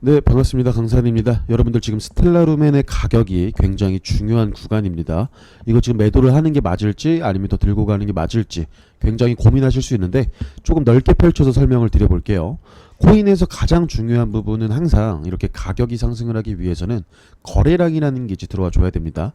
네, 반갑습니다. 강산입니다. 여러분들 지금 스텔라루멘의 가격이 굉장히 중요한 구간입니다. 이거 지금 매도를 하는 게 맞을지 아니면 더 들고 가는 게 맞을지 굉장히 고민하실 수 있는데 조금 넓게 펼쳐서 설명을 드려볼게요. 코인에서 가장 중요한 부분은 항상 이렇게 가격이 상승을 하기 위해서는 거래량이라는 게 들어와 줘야 됩니다.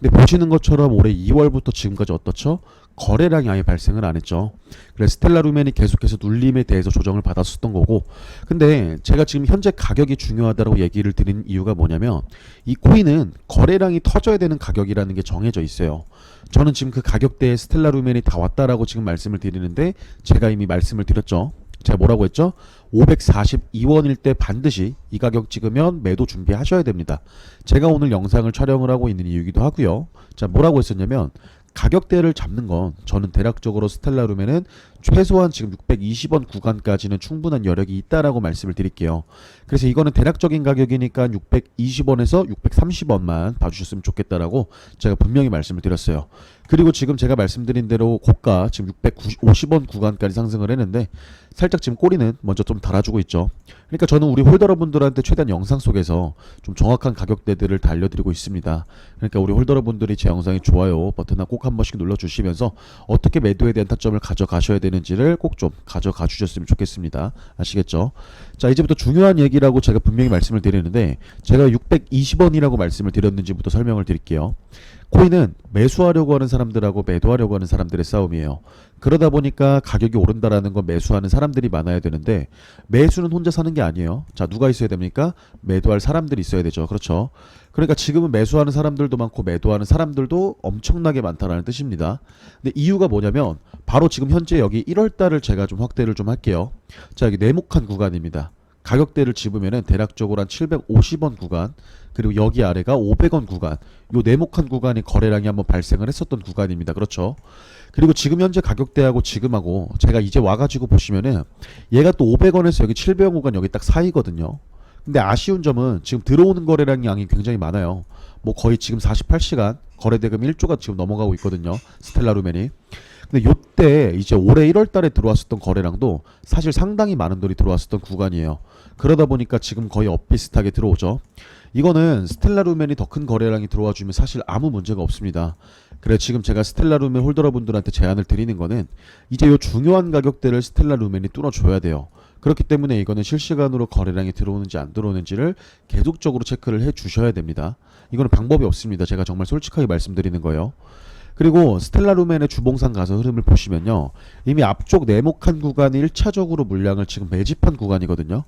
근데 보시는 것처럼 올해 2월부터 지금까지 어떻죠? 거래량이 아예 발생을 안 했죠. 그래서 스텔라루멘이 계속해서 눌림에 대해서 조정을 받았었던 거고 근데 제가 지금 현재 가격이 중요하다고 얘기를 드린 이유가 뭐냐면 이 코인은 거래량이 터져야 되는 가격이라는 게 정해져 있어요. 저는 지금 그 가격대에 스텔라루멘이 다 왔다라고 지금 말씀을 드리는데 제가 이미 말씀을 드렸죠. 제가 뭐라고 했죠? 542원일 때 반드시 이 가격 찍으면 매도 준비하셔야 됩니다. 제가 오늘 영상을 촬영을 하고 있는 이유이기도 하고요. 자, 뭐라고 했었냐면 가격대를 잡는 건 저는 대략적으로 스텔라룸에는 최소한 지금 620원 구간까지는 충분한 여력이 있다라고 말씀을 드릴게요. 그래서 이거는 대략적인 가격이니까 620원에서 630원만 봐주셨으면 좋겠다라고 제가 분명히 말씀을 드렸어요. 그리고 지금 제가 말씀드린 대로 고가 지금 650원 구간까지 상승을 했는데 살짝 지금 꼬리는 먼저 좀 달아주고 있죠. 그러니까 저는 우리 홀더 여러분들한테 최대한 영상 속에서 좀 정확한 가격대들을 다 알려드리고 있습니다. 그러니까 우리 홀더 여러분들이 제 영상에 좋아요 버튼 꼭 한 번씩 눌러주시면서 어떻게 매도에 대한 타점을 가져가셔야 되는지를 꼭 좀 가져가 주셨으면 좋겠습니다. 아시겠죠? 자 이제부터 중요한 얘기라고 제가 분명히 말씀을 드리는데 제가 620원이라고 말씀을 드렸는지부터 설명을 드릴게요. 코인은 매수하려고 하는 사람들하고 매도하려고 하는 사람들의 싸움이에요. 그러다 보니까 가격이 오른다라는 건 매수하는 사람들이 많아야 되는데 매수는 혼자 사는 게 아니에요. 자, 누가 있어야 됩니까? 매도할 사람들이 있어야 되죠. 그렇죠. 그러니까 지금은 매수하는 사람들도 많고 매도하는 사람들도 엄청나게 많다라는 뜻입니다. 근데 이유가 뭐냐면 바로 지금 현재 여기 1월 달을 제가 좀 확대를 좀 할게요. 자, 여기 네모칸 구간입니다. 가격대를 집으면은 대략적으로 한 750원 구간 그리고 여기 아래가 500원 구간. 요 네모칸 구간이 거래량이 한번 발생을 했었던 구간입니다. 그렇죠? 그리고 지금 현재 가격대하고 지금하고 제가 이제 와가지고 보시면은 얘가 또 500원에서 여기 700원 구간 여기 딱 사이거든요 근데 아쉬운 점은 지금 들어오는 거래량 양이 굉장히 많아요 뭐 거의 지금 48시간 거래 대금 1조가 지금 넘어가고 있거든요 스텔라 루멘이 근데 요때 이제 올해 1월 달에 들어왔었던 거래량도 사실 상당히 많은 돈이 들어왔었던 구간이에요. 그러다 보니까 지금 거의 엇비슷하게 들어오죠. 이거는 스텔라 루멘이 더 큰 거래량이 들어와 주면 사실 아무 문제가 없습니다. 그래 지금 제가 스텔라 루멘 홀더러분들한테 제안을 드리는 거는 이제 요 중요한 가격대를 스텔라 루멘이 뚫어줘야 돼요. 그렇기 때문에 이거는 실시간으로 거래량이 들어오는지 안 들어오는지를 계속적으로 체크를 해 주셔야 됩니다. 이거는 방법이 없습니다. 제가 정말 솔직하게 말씀드리는 거예요. 그리고 스텔라루멘의 주봉상 가서 흐름을 보시면요. 이미 앞쪽 네모칸 구간이 1차적으로 물량을 지금 매집한 구간이거든요.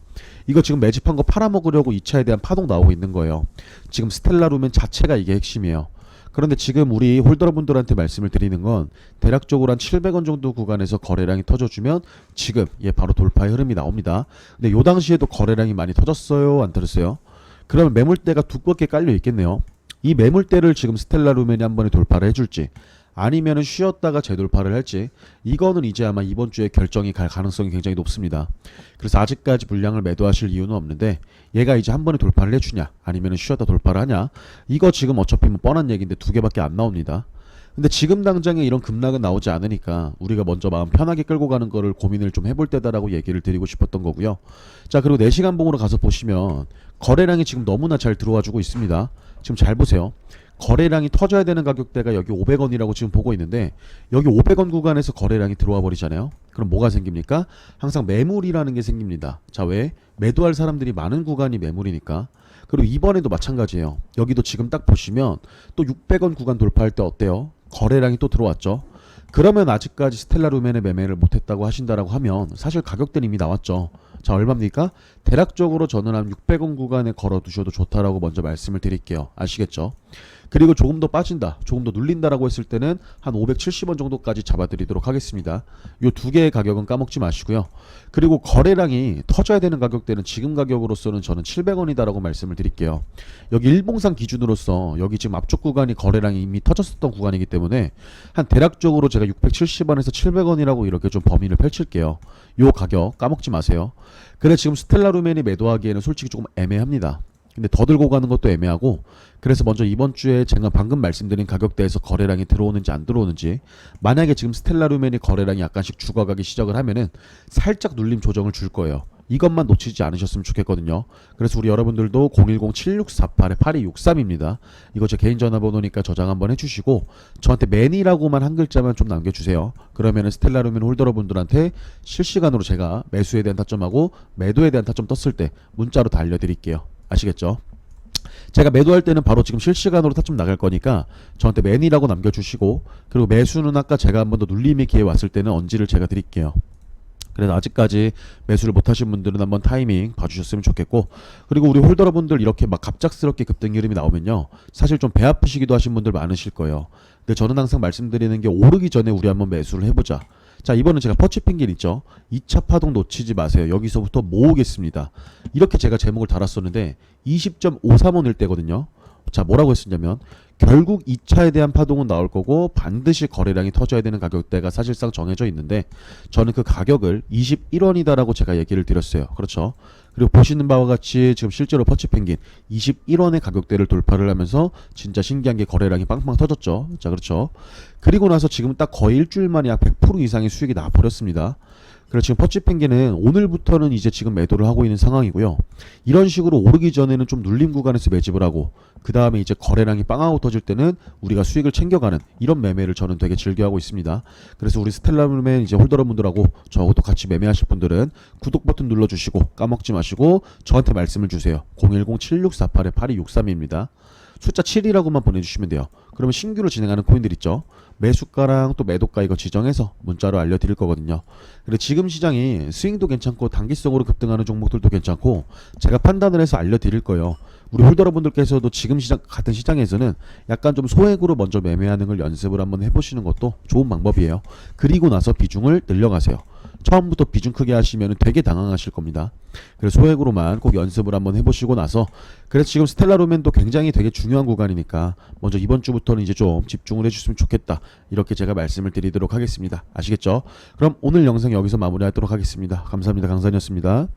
이거 지금 매집한 거 팔아먹으려고 2차에 대한 파동 나오고 있는 거예요. 지금 스텔라루멘 자체가 이게 핵심이에요. 그런데 지금 우리 홀더분들한테 말씀을 드리는 건 대략적으로 한 700원 정도 구간에서 거래량이 터져주면 지금 얘 바로 돌파의 흐름이 나옵니다. 근데 요 당시에도 거래량이 많이 터졌어요? 안 터졌어요? 그러면 매물대가 두껍게 깔려 있겠네요. 이 매물대를 지금 스텔라 루멘이 한 번에 돌파를 해줄지 아니면은 쉬었다가 재돌파를 할지 이거는 이제 아마 이번 주에 결정이 갈 가능성이 굉장히 높습니다. 그래서 아직까지 물량을 매도하실 이유는 없는데 얘가 이제 한 번에 돌파를 해주냐 아니면은 쉬었다 돌파를 하냐 이거 지금 어차피 뭐 뻔한 얘기인데 두 개밖에 안 나옵니다. 근데 지금 당장에 이런 급락은 나오지 않으니까 우리가 먼저 마음 편하게 끌고 가는 거를 고민을 좀 해볼 때다라고 얘기를 드리고 싶었던 거고요. 자 그리고 4시간 봉으로 가서 보시면 거래량이 지금 너무나 잘 들어와 주고 있습니다. 지금 잘 보세요. 거래량이 터져야 되는 가격대가 여기 500원이라고 지금 보고 있는데 여기 500원 구간에서 거래량이 들어와 버리잖아요. 그럼 뭐가 생깁니까? 항상 매물이라는 게 생깁니다. 자, 왜? 매도할 사람들이 많은 구간이 매물이니까. 그리고 이번에도 마찬가지예요. 여기도 지금 딱 보시면 또 600원 구간 돌파할 때 어때요? 거래량이 또 들어왔죠. 그러면 아직까지 스텔라 루멘의 매매를 못했다고 하신다라고 하면 사실 가격대는 이미 나왔죠. 자 얼마입니까? 대략적으로 저는 한 600원 구간에 걸어 두셔도 좋다라고 먼저 말씀을 드릴게요. 아시겠죠? 그리고 조금 더 빠진다, 조금 더 눌린다라고 했을 때는 한 570원 정도까지 잡아드리도록 하겠습니다. 요두 개의 가격은 까먹지 마시고요. 그리고 거래량이 터져야 되는 가격대는 지금 가격으로서는 저는 700원이다라고 말씀을 드릴게요. 여기 일봉상 기준으로서 여기 지금 앞쪽 구간이 거래량이 이미 터졌었던 구간이기 때문에 한 대략적으로 제가 670원에서 700원이라고 이렇게 좀 범위를 펼칠게요. 요 가격 까먹지 마세요. 그래 지금 스텔라 루멘이 매도하기에는 솔직히 조금 애매합니다. 근데 더 들고 가는 것도 애매하고 그래서 먼저 이번 주에 제가 방금 말씀드린 가격대에서 거래량이 들어오는지 안 들어오는지 만약에 지금 스텔라 루멘이 거래량이 약간씩 죽어가기 시작을 하면은 살짝 눌림 조정을 줄 거예요. 이것만 놓치지 않으셨으면 좋겠거든요. 그래서 우리 여러분들도 010-7648-8263입니다. 이거 제 개인 전화번호니까 저장 한번 해주시고 저한테 매니라고만 한 글자만 좀 남겨주세요. 그러면은 스텔라루멘 홀더러분들한테 실시간으로 제가 매수에 대한 타점하고 매도에 대한 타점 떴을 때 문자로 다 알려드릴게요. 아시겠죠? 제가 매도할 때는 바로 지금 실시간으로 타점 나갈 거니까 저한테 매니라고 남겨주시고 그리고 매수는 아까 제가 한 번 더 눌림의 기회 왔을 때는 언지를 제가 드릴게요. 그래서 아직까지 매수를 못하신 분들은 한번 타이밍 봐주셨으면 좋겠고 그리고 우리 홀더러분들 이렇게 막 갑작스럽게 급등 흐름이 나오면요. 사실 좀 배 아프시기도 하신 분들 많으실 거예요. 근데 저는 항상 말씀드리는 게 오르기 전에 우리 한번 매수를 해보자. 자 이번은 제가 퍼치 핑계 있죠. 2차 파동 놓치지 마세요. 여기서부터 모으겠습니다. 이렇게 제가 제목을 달았었는데 20.535일 때거든요 자 뭐라고 했었냐면 결국 2차에 대한 파동은 나올 거고 반드시 거래량이 터져야 되는 가격대가 사실상 정해져 있는데 저는 그 가격을 21원이다라고 제가 얘기를 드렸어요. 그렇죠? 그리고 보시는 바와 같이 지금 실제로 퍼치 펭귄 21원의 가격대를 돌파를 하면서 진짜 신기한 게 거래량이 빵빵 터졌죠. 자, 그렇죠. 그리고 나서 지금 딱 거의 일주일 만에 약 100% 이상의 수익이 나버렸습니다. 그래서 지금 퍼치 펭귄은 오늘부터는 이제 지금 매도를 하고 있는 상황이고요. 이런 식으로 오르기 전에는 좀 눌림 구간에서 매집을 하고 그 다음에 이제 거래량이 빵하고 터질 때는 우리가 수익을 챙겨가는 이런 매매를 저는 되게 즐겨하고 있습니다. 그래서 우리 스텔라맨 이제 홀더러분들하고 저하고도 같이 매매하실 분들은 구독 버튼 눌러주시고 까먹지 마시고 저한테 말씀을 주세요. 010-7648-8263입니다. 숫자 7이라고만 보내주시면 돼요. 그러면 신규로 진행하는 코인들 있죠. 매수가랑 또 매도가 이거 지정해서 문자로 알려드릴 거거든요. 그리고 지금 시장이 스윙도 괜찮고 단기성으로 급등하는 종목들도 괜찮고 제가 판단을 해서 알려드릴 거예요. 우리 홀더러분들께서도 지금 시장 같은 시장에서는 약간 좀 소액으로 먼저 매매하는 걸 연습을 한번 해보시는 것도 좋은 방법이에요. 그리고 나서 비중을 늘려가세요. 처음부터 비중 크게 하시면 되게 당황하실 겁니다. 그래서 소액으로만 꼭 연습을 한번 해보시고 나서 그래서 지금 스텔라 로맨도 굉장히 되게 중요한 구간이니까 먼저 이번 주부터는 이제 좀 집중을 해주시면 좋겠다 이렇게 제가 말씀을 드리도록 하겠습니다. 아시겠죠? 그럼 오늘 영상 여기서 마무리하도록 하겠습니다. 감사합니다. 강산이었습니다.